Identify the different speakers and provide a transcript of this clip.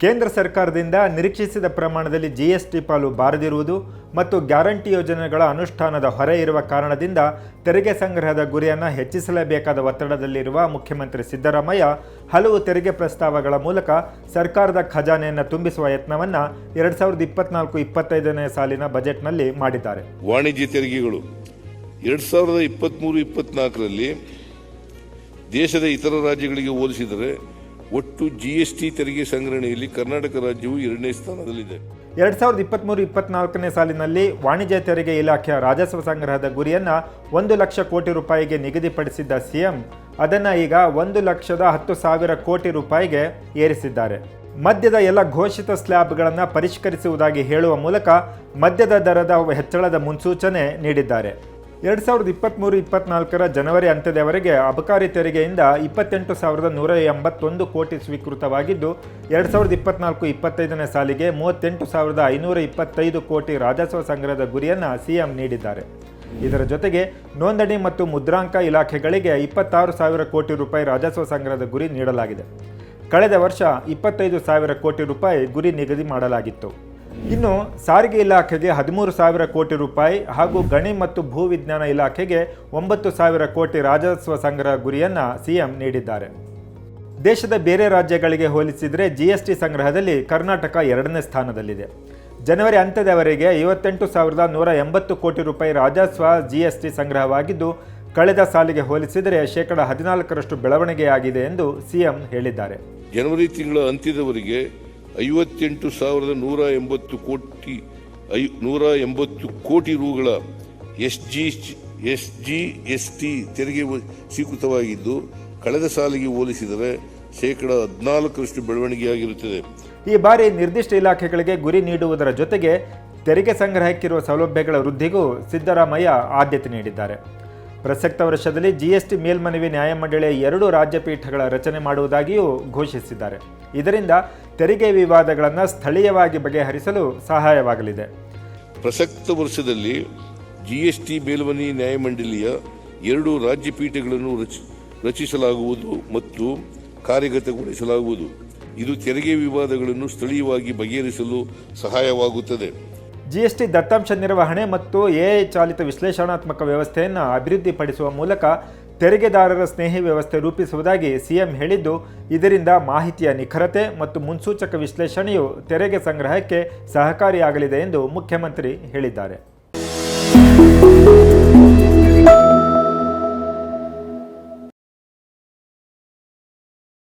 Speaker 1: ಕೇಂದ್ರ ಸರ್ಕಾರದಿಂದ ನಿರೀಕ್ಷಿಸಿದ ಪ್ರಮಾಣದಲ್ಲಿ ಜಿಎಸ್ಟಿ ಪಾಲು ಬಾರದಿರುವುದು ಮತ್ತು ಗ್ಯಾರಂಟಿ ಯೋಜನೆಗಳ ಅನುಷ್ಠಾನದ ಹೊರೆ ಇರುವ ಕಾರಣದಿಂದ ತೆರಿಗೆ ಸಂಗ್ರಹದ ಗುರಿಯನ್ನು ಹೆಚ್ಚಿಸಲೇಬೇಕಾದ ಒತ್ತಡದಲ್ಲಿರುವ ಮುಖ್ಯಮಂತ್ರಿ ಸಿದ್ದರಾಮಯ್ಯ ಹಲವು ತೆರಿಗೆ ಪ್ರಸ್ತಾವಗಳ ಮೂಲಕ ಸರ್ಕಾರದ ಖಜಾನೆಯನ್ನು ತುಂಬಿಸುವ ಯತ್ನವನ್ನು ಎರಡು ಸಾವಿರದ ಇಪ್ಪತ್ನಾಲ್ಕು ಇಪ್ಪತ್ತೈದನೇ ಸಾಲಿನ ಬಜೆಟ್ನಲ್ಲಿ ಮಾಡಿದ್ದಾರೆ.
Speaker 2: ವಾಣಿಜ್ಯ ತೆರಿಗೆಗಳು ಎರಡು ಸಾವಿರದ ಇಪ್ಪತ್ತ್ಮೂರು ಇಪ್ಪತ್ನಾಲ್ಕರಲ್ಲಿ ದೇಶದ ಇತರ ರಾಜ್ಯಗಳಿಗೆ ಹೋಲಿಸಿದರೆ ಒಟ್ಟು ಜಿಎಸ್ಟಿ ತೆರಿಗೆ ಸಂಗ್ರಹಣೆಯಲ್ಲಿ ಕರ್ನಾಟಕ ರಾಜ್ಯವು ಎರಡನೇ ಸ್ಥಾನದಲ್ಲಿದೆ.
Speaker 1: ಎರಡು ಸಾವಿರದ ಇಪ್ಪತ್ತ್ಮೂರು ಇಪ್ಪತ್ನಾಲ್ಕನೇ ಸಾಲಿನಲ್ಲಿ ವಾಣಿಜ್ಯ ತೆರಿಗೆ ಇಲಾಖೆಯ ರಾಜಸ್ವ ಸಂಗ್ರಹದ ಗುರಿಯನ್ನು ಒಂದು ಲಕ್ಷ ಕೋಟಿ ರೂಪಾಯಿಗೆ ನಿಗದಿಪಡಿಸಿದ್ದ ಸಿಎಂ, ಅದನ್ನು ಈಗ ಒಂದು ಲಕ್ಷದ ಹತ್ತು ಸಾವಿರ ಕೋಟಿ ರೂಪಾಯಿಗೆ ಏರಿಸಿದ್ದಾರೆ. ಮದ್ಯದ ಎಲ್ಲ ಘೋಷಿತ ಸ್ಲ್ಯಾಬ್ಗಳನ್ನು ಪರಿಷ್ಕರಿಸುವುದಾಗಿ ಹೇಳುವ ಮೂಲಕ ಮದ್ಯದ ದರದ ಹೆಚ್ಚಳದ ಮುನ್ಸೂಚನೆ ನೀಡಿದ್ದಾರೆ. ಎರಡು ಸಾವಿರದ ಇಪ್ಪತ್ತ್ಮೂರು ಇಪ್ಪತ್ನಾಲ್ಕರ ಜನವರಿ ಅಂತ್ಯದವರೆಗೆ ಅಬಕಾರಿ ತೆರಿಗೆಯಿಂದ ಇಪ್ಪತ್ತೆಂಟು ಸಾವಿರದ ನೂರ ಎಂಬತ್ತೊಂದು ಕೋಟಿ ಸ್ವೀಕೃತವಾಗಿದ್ದು, ಎರಡು ಸಾವಿರದ ಇಪ್ಪತ್ನಾಲ್ಕು ಇಪ್ಪತ್ತೈದನೇ ಸಾಲಿಗೆ ಮೂವತ್ತೆಂಟು ಸಾವಿರದ ಐನೂರ ಇಪ್ಪತ್ತೈದು ಕೋಟಿ ರಾಜಸ್ವ ಸಂಗ್ರಹದ ಗುರಿಯನ್ನು ಸಿಎಂ ನೀಡಿದ್ದಾರೆ. ಇದರ ಜೊತೆಗೆ ನೋಂದಣಿ ಮತ್ತು ಮುದ್ರಾಂಕ ಇಲಾಖೆಗಳಿಗೆ ಇಪ್ಪತ್ತಾರು ಸಾವಿರ ಕೋಟಿ ರೂಪಾಯಿ ರಾಜಸ್ವ ಸಂಗ್ರಹದ ಗುರಿ ನೀಡಲಾಗಿದೆ. ಕಳೆದ ವರ್ಷ ಇಪ್ಪತ್ತೈದು ಸಾವಿರ ಕೋಟಿ ರೂಪಾಯಿ ಗುರಿ ನಿಗದಿ ಮಾಡಲಾಗಿತ್ತು. ಇನ್ನು ಸಾರಿಗೆ ಇಲಾಖೆಗೆ ಹದಿಮೂರು ಸಾವಿರ ಕೋಟಿ ರೂಪಾಯಿ ಹಾಗೂ ಗಣಿ ಮತ್ತು ಭೂ ವಿಜ್ಞಾನ ಇಲಾಖೆಗೆ ಒಂಬತ್ತು ಸಾವಿರ ಕೋಟಿ ರಾಜಸ್ವ ಸಂಗ್ರಹ ಗುರಿಯನ್ನು ಸಿಎಂ ನೀಡಿದ್ದಾರೆ. ದೇಶದ ಬೇರೆ ರಾಜ್ಯಗಳಿಗೆ ಹೋಲಿಸಿದರೆ ಜಿಎಸ್ಟಿ ಸಂಗ್ರಹದಲ್ಲಿ ಕರ್ನಾಟಕ ಎರಡನೇ ಸ್ಥಾನದಲ್ಲಿದೆ. ಜನವರಿ ಅಂತ್ಯದವರೆಗೆ ಐವತ್ತೆಂಟು ಸಾವಿರದ ನೂರ ಎಂಬತ್ತು ಕೋಟಿ ರೂಪಾಯಿ ರಾಜಸ್ವ ಜಿಎಸ್ಟಿ ಸಂಗ್ರಹವಾಗಿದ್ದು, ಕಳೆದ ಸಾಲಿಗೆ ಹೋಲಿಸಿದರೆ ಶೇಕಡ ಹದಿನಾಲ್ಕರಷ್ಟು ಬೆಳವಣಿಗೆಯಾಗಿದೆ ಎಂದು ಸಿಎಂ ಹೇಳಿದ್ದಾರೆ.
Speaker 2: ಜನವರಿ ತಿಂಗಳ ಅಂತ್ಯದವರೆಗೆ ಐವತ್ತೆಂಟು ಸಾವಿರದ ನೂರ ಎಂಬತ್ತು ಕೋಟಿ, ಐ, ನೂರ ಎಂಬತ್ತು ಕೋಟಿ ರುಗಳ S G S G, S T ತೆರಿಗೆ ಸ್ವೀಕೃತವಾಗಿದ್ದು, ಕಳೆದ ಸಾಲಿಗೆ ಹೋಲಿಸಿದರೆ ಶೇಕಡ ಹದಿನಾಲ್ಕರಷ್ಟು ಬೆಳವಣಿಗೆಯಾಗಿರುತ್ತದೆ.
Speaker 1: ಈ ಬಾರಿ ನಿರ್ದಿಷ್ಟ ಇಲಾಖೆಗಳಿಗೆ ಗುರಿ ನೀಡುವುದರ ಜೊತೆಗೆ ತೆರಿಗೆ ಸಂಗ್ರಹಕ್ಕಿರುವ ಸೌಲಭ್ಯಗಳ ವೃದ್ಧಿಗೂ ಸಿದ್ದರಾಮಯ್ಯ ಆದ್ಯತೆ ನೀಡಿದ್ದಾರೆ. ಪ್ರಸಕ್ತ ವರ್ಷದಲ್ಲಿ ಜಿಎಸ್ಟಿ ಮೇಲ್ಮನವಿ ನ್ಯಾಯಮಂಡಳಿಯ ಎರಡು ರಾಜ್ಯಪೀಠಗಳ ರಚನೆ ಮಾಡುವುದಾಗಿಯೂ ಘೋಷಿಸಿದ್ದಾರೆ. ಇದರಿಂದ ತೆರಿಗೆ ವಿವಾದಗಳನ್ನು ಸ್ಥಳೀಯವಾಗಿ ಬಗೆಹರಿಸಲು ಸಹಾಯವಾಗಲಿದೆ.
Speaker 2: ಪ್ರಸಕ್ತ ವರ್ಷದಲ್ಲಿ ಜಿಎಸ್ಟಿ ಮೇಲ್ಮನವಿ ನ್ಯಾಯಮಂಡಳಿಯ ಎರಡು ರಾಜ್ಯಪೀಠಗಳನ್ನು ರಚಿಸಲಾಗುವುದು ಮತ್ತು ಕಾರ್ಯಗತಗೊಳಿಸಲಾಗುವುದು. ಇದು ತೆರಿಗೆ ವಿವಾದಗಳನ್ನು ಸ್ಥಳೀಯವಾಗಿ ಬಗೆಹರಿಸಲು ಸಹಾಯವಾಗುತ್ತದೆ.
Speaker 1: ಜಿಎಸ್ಟಿ ದತ್ತಾಂಶ ನಿರ್ವಹಣೆ ಮತ್ತು ಎಐ ಚಾಲಿತ ವಿಶ್ಲೇಷಣಾತ್ಮಕ ವ್ಯವಸ್ಥೆಯನ್ನು ಅಭಿವೃದ್ಧಿಪಡಿಸುವ ಮೂಲಕ ತೆರಿಗೆದಾರರ ಸ್ನೇಹಿ ವ್ಯವಸ್ಥೆ ರೂಪಿಸುವುದಾಗಿ ಸಿಎಂ ಹೇಳಿದ್ದು, ಇದರಿಂದ ಮಾಹಿತಿಯ ನಿಖರತೆ ಮತ್ತು ಮುನ್ಸೂಚಕ ವಿಶ್ಲೇಷಣೆಯು ತೆರಿಗೆ ಸಂಗ್ರಹಕ್ಕೆ ಸಹಕಾರಿಯಾಗಲಿದೆ ಎಂದು ಮುಖ್ಯಮಂತ್ರಿ ಹೇಳಿದ್ದಾರೆ.